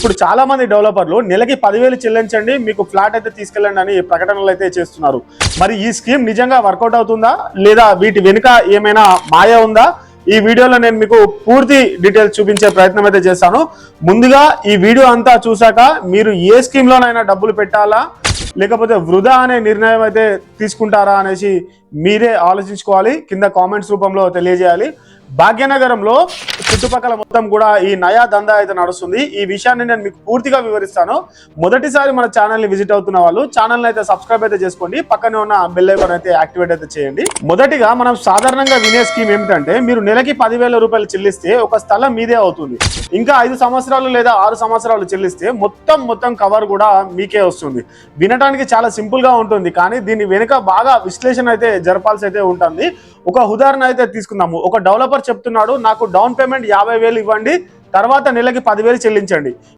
ఇప్పుడు చాలా మంది డెవలపర్లు నెలకి పదివేలు చెల్లించండి మీకు ఫ్లాట్ అయితే తీసుకెళ్ళండి అని ప్రకటనలు అయితే చేస్తున్నారు. మరి ఈ స్కీమ్ నిజంగా వర్కౌట్ అవుతుందా? లేదా వీటి వెనుక ఏమైనా మాయ ఉందా? ఈ వీడియోలో నేను మీకు పూర్తి డీటెయిల్స్ చూపించే ప్రయత్నం అయితే చేస్తాను. ముందుగా ఈ వీడియో అంతా చూసాక మీరు ఏ స్కీమ్ లోనైనా డబ్బులు పెట్టాలా? లేకపోతే వృధా అనే నిర్ణయం అయితే తీసుకుంటారా అనేసి మీరే ఆలోచించుకోవాలి కింద కామెంట్స్ రూపంలో తెలియజేయాలి. భాగ్యనగరంలో చుట్టుపక్కల మొత్తం కూడా ఈ నయా దందా అయితే నడుస్తుంది. ఈ విషయాన్ని నేను మీకు పూర్తిగా వివరిస్తాను. మొదటిసారి మన ఛానల్ని విజిట్ అవుతున్న వాళ్ళు ఛానల్ అయితే సబ్స్క్రైబ్ అయితే చేసుకోండి. పక్కనే ఉన్న బెల్ ఐకాన్ అయితే యాక్టివేట్ అయితే చేయండి. మొదటిగా మనం సాధారణంగా వినే స్కీమ్ ఏమిటంటే మీరు నెలకి పదివేల రూపాయలు చెల్లిస్తే ఒక స్థలం మీదే అవుతుంది. ఇంకా ఐదు సంవత్సరాలు లేదా ఆరు సంవత్సరాలు చెల్లిస్తే మొత్తం మొత్తం కవర్ కూడా మీకే వస్తుంది. వినడానికి చాలా సింపుల్గా ఉంటుంది కానీ దీని వెనుక బాగా విశ్లేషణ అయితే జరపాల్సి అయితే ఉంటుంది. ఒక ఉదాహరణ అయితే తీసుకుందాము. ఒక డెవలపర్ చెప్తున్నాడు నాకు డౌన్ పేమెంట్ యాభై వేలు ఇవ్వండి తర్వాత నెలకి పదివేలు చెల్లించండి.